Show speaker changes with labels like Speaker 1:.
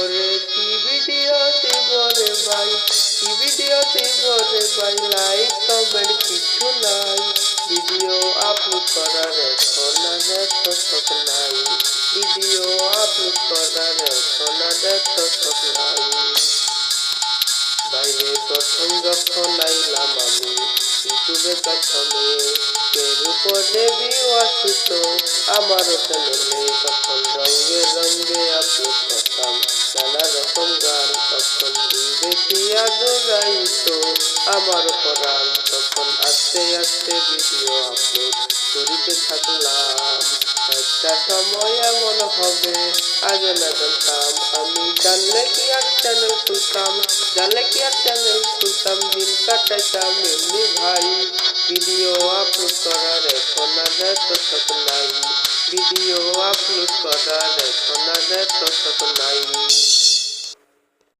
Speaker 1: ওরে কি ভিডিও দিব রে ভাই কি ভিডিও দিব রে ভাই লাইক কমেন্ট কিছু নাই। ভিডিও আপলোড করার এখন শখ নাই। ভিডিও আপলোড করার এখন শখ নাই। বাইরে প্রথম যখন আইলাম আমি, ইউটিউবে প্রথমে। এর উপরে ভিউ আসিত, আমার চ্যানেলে তখন রঙে রঙে আপলোড করতাম। গান তখন দেখিয়া দৌড়াইত আমার পরাণ তখন আস্তে আস্তে ভিডিও আপলোড করিতে থাকলাম। একটা সময় এমন হবে আগে না জানতাম। আমি জানলে কি আর চ্যানেল খুলতাম? জানলে কি আর চ্যানেল খুলতাম? দিন কাটাইতাম এমনি ভাই। ভিডিও আপলোড করার এখন আর এত শখ নাই। ভিডিও আপলোড করার এখন আর এত শখ নাই।